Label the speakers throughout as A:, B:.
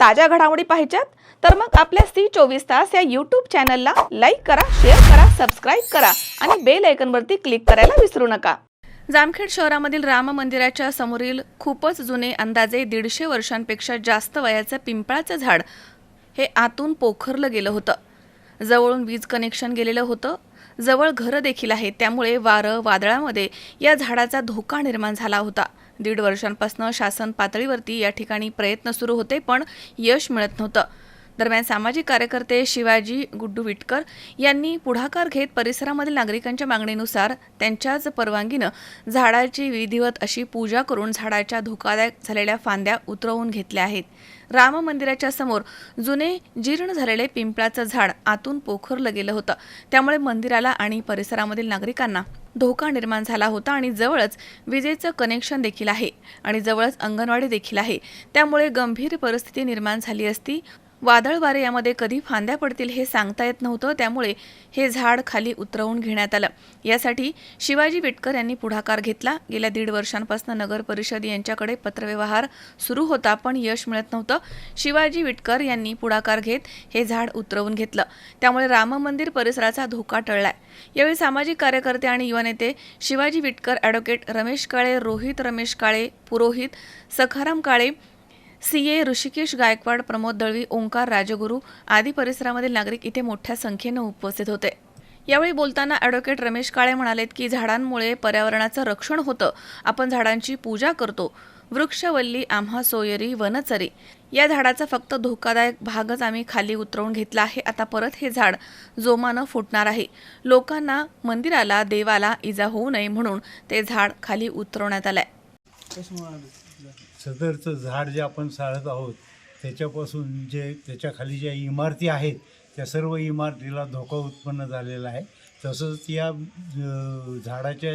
A: ताज्या घडामोडी पाहिजेत तर मग आपल्या सी चोवीस तास या यूट्यूब चॅनलला लाईक करा शेअर करा सबस्क्राईब करा आणि बेल आयकनवरती क्लिक करायला विसरू नका. जामखेड शहरामधील राम मंदिराच्या समोरील खूपच जुने अंदाजे दीडशे वर्षांपेक्षा जास्त वयाचं पिंपळाचं झाड हे आतून पोखरलं गेलं होतं. जवळून वीज कनेक्शन गेलेलं होतं. जवळ घरं देखील आहेत त्यामुळे वारं वादळामध्ये या झाडाचा धोका निर्माण झाला होता. दीड वर्षांपासून शासन पातळीवरती या ठिकाणी प्रयत्न सुरू होते पण यश मिळत नव्हतं. दरम्यान सामाजिक कार्यकर्ते शिवाजी गुड्डू विटकर यांनी पुढाकार घेत परिसरामधील नागरिकांच्या मागणीनुसार त्यांच्याच परवानगीनं झाडाची विधिवत अशी पूजा करून झाडाच्या धोकादायक झालेल्या फांद्या उतरवून घेतल्या आहेत. राम मंदिराच्या समोर जुने जीर्ण झालेले पिंपळाचं झाड आतून पोखरलं गेलं होतं. त्यामुळे मंदिराला आणि परिसरामधील नागरिकांना धोका निर्माण झाला होता आणि जवळच विजेचं कनेक्शन देखील आहे आणि जवळच अंगणवाडी देखील आहे. त्यामुळे गंभीर परिस्थिती निर्माण झाली असती. वादळ वारे यामध्ये कधी फांद्या पडतील हे सांगता येत नव्हतं. त्यामुळे हे झाड खाली उतरवून घेण्यात आलं. यासाठी शिवाजी विटकर यांनी पुढाकार घेतला. गेल्या दीड वर्षांपासून नगर परिषद यांच्याकडे पत्रव्यवहार सुरू होता पण यश मिळत नव्हतं. शिवाजी विटकर यांनी पुढाकार घेत हे झाड उतरवून घेतलं. त्यामुळे राम मंदिर परिसराचा धोका टळलाय. यावेळी सामाजिक कार्यकर्ते आणि युवा नेते Shivaji Vitkar advocate Ramesh Kale Rohit Ramesh Kale Purohit Sakharam Kale C A Hrishikesh Gaikwad Pramod Dalvi Omkar Rajguru आदी परिसरामधील नागरिक इथे मोठ्या संख्येनं उपस्थित होते. यावेळी बोलताना ॲडव्होकेट रमेश काळे म्हणालेत की झाडांमुळे पर्यावरणाचं रक्षण होतं. आपण झाडांची पूजा करतो. वृक्षवल्ली आम्हा सोयरी वनचरी या झाडाचा फक्त धोकादायक भागच आम्ही खाली उतरवून घेतला आहे. आता परत हे झाड जोमानं फुटणार आहे. लोकांना मंदिराला देवाला इजा होऊ नये म्हणून ते झाड खाली उतरवण्यात आलं आहे
B: सदरचं झाड जे आपण साळत आहोत त्याच्यापासून जे त्याच्याखाली ज्या इमारती आहेत त्या सर्व इमारतीला धोका उत्पन्न झालेला आहे. तसंच या झाडाच्या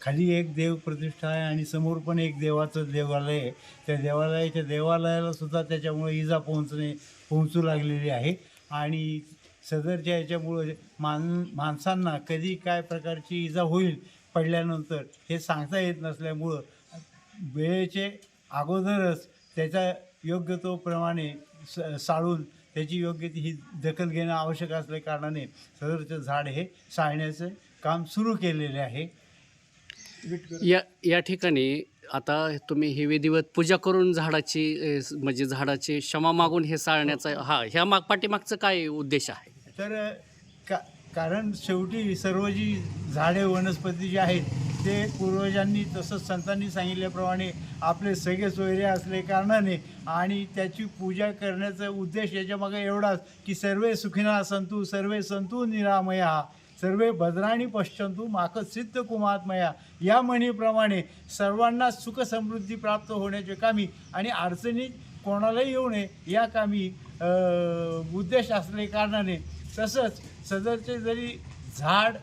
B: खाली एक देव प्रतिष्ठा आहे आणि समोर पण एक देवाचं देवालय आहे. त्या देवालयाच्या देवालयाला सुद्धा त्याच्यामुळे इजा पोहोचणे पोहोचू लागलेली आहे. आणि सदरच्या याच्यामुळं मान माणसांना कधी काय प्रकारची इजा होईल पडल्यानंतर हे सांगता येत नसल्यामुळं वेळेचे अगोदरच त्याचा योग्य तो प्रमाणे स साळून त्याची योग्य ती ही दखल घेणं आवश्यक असल्या कारणाने सदरचं झाड हे साळण्याचं काम सुरू केलेले आहे.
C: या या ठिकाणी आता तुम्ही ही विधिवत पूजा करून झाडाची म्हणजे झाडाची क्षमा मागून हे साळण्याचा हा ह्या माग पाठीमागचं काय उद्देश आहे?
B: तर का कारण शेवटी सर्व जी झाडे वनस्पती जी आहेत ते पूर्वजांनी तसंच संतांनी सांगितल्याप्रमाणे आपले सगळे सोयरे असले कारणाने आणि त्याची पूजा करण्याचा उद्देश याच्यामागे एवढाच की सर्वे सुखिना संतू सर्वे संतू निरामया सर्वे भद्राणी पश्चंतू माक सिद्ध कुमात्मया. या म्हणीप्रमाणे सर्वांना सुख समृद्धी प्राप्त होण्याचे कामी आणि अडचणी कोणालाही येऊ नये या कामी उद्देश असले कारणाने तसंच सदरचे जरी झाड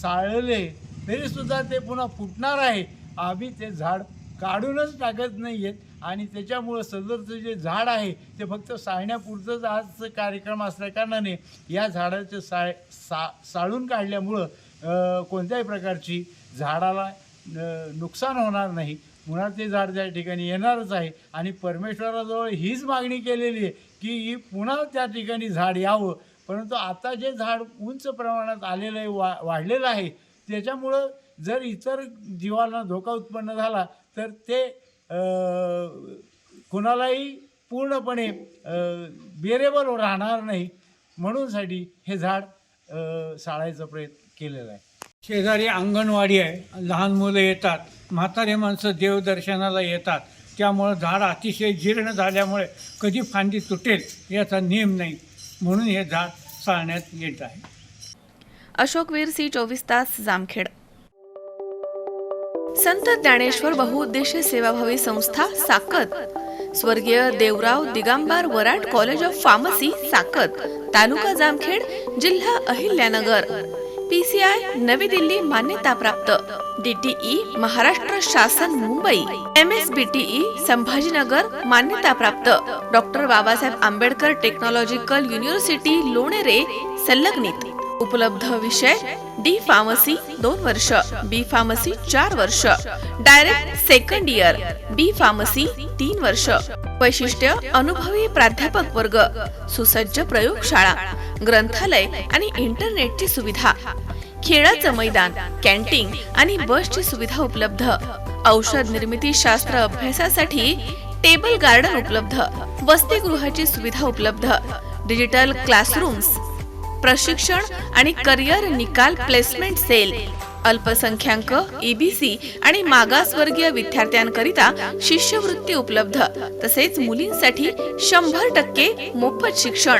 B: साळले तरीसुद्धा ते पुन्हा फुटणार आहे. आम्ही ते झाड काढूनच टाकत नाही आहेत आणि त्याच्यामुळं सदरचं जे झाड आहे ते फक्त साळण्यापुरतंच आजचं कार्यक्रम असल्याकारणाने या झाडाचं साळ सा साळून काढल्यामुळं कोणत्याही प्रकारची झाडाला नुकसान होणार नाही. मुळात ते झाड त्या ठिकाणी येणारच आहे. आणि परमेश्वराजवळ हीच मागणी केलेली आहे की ही पुन्हा त्या ठिकाणी झाड यावं. परंतु आता जे झाड उंच प्रमाणात आलेलं आहे वा वाढलेलं आहे त्याच्यामुळं जर इतर जीवाला धोका उत्पन्न झाला तर ते कुणालाही पूर्णपणे बेरेबर राहणार नाही. म्हणूनसाठी हे झाड साळायचा प्रयत्न केलेला आहे.
D: शेजारी अंगणवाडी आहे. लहान मुलं येतात. म्हातारे माणसं देवदर्शनाला येतात. त्यामुळं झाड अतिशय जीर्ण झाल्यामुळे कधी फांदी तुटेल याचा नियम नाही. म्हणून हे झाड चालण्यात येत आहे.
A: अशोक वीर सी चोवीस तास जामखेड. संत ज्ञानेश्वर बहुउद्देशीय सेवाभावी संस्था साकत. स्वर्गीय Devrao Digambar Varad college of pharmacy Sakat. तालुका जामखेड जिल्हा अहिल्यानगर. पीसीआय नवी दिल्ली मान्यताप्राप्त. डीटीई महाराष्ट्र शासन Mumbai. M S BTE Sambhajinagar मान्यताप्राप्त. Doctor Babasaheb Ambedkar technological university Lonere संलग्नित. उपलब्ध विषय डी फार्मसी दोन वर्ष बी फार्मसी चार वर्ष. Direct second year B pharmacy तीन वर्ष. वैशिष्ट्य अनुभवी प्राध्यापक वर्ग सुसज्ज प्रयोगशाळा ग्रंथालय आणि इंटरनेटची सुविधा. खेळाचं मैदान कॅन्टीन आणि बसची सुविधा उपलब्ध. औषध निर्मिती शास्त्र अभ्यासासाठी टेबल गार्डन उपलब्ध. वसतिगृहाची सुविधा उपलब्ध. डिजिटल क्लासरूम्स प्रशिक्षण आणि करिअर निकाल प्लेसमेंट सेल. अल्पसंख्याक ईबीसी आणि मागासवर्गीय विद्यार्थ्यांकरिता शिष्यवृत्ती उपलब्ध. तसेच मुलींसाठी शंभर टक्के मोफत शिक्षण.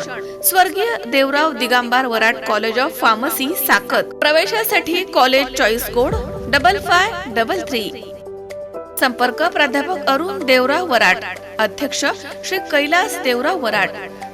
A: स्वर्गीय Devrao Digambar Varad college of pharmacy Sakat प्रवेशासाठी college choice code double five double three संपर्क प्राध्यापक अरुण देवराव वराट अध्यक्ष श्री कैलास देवराव वराट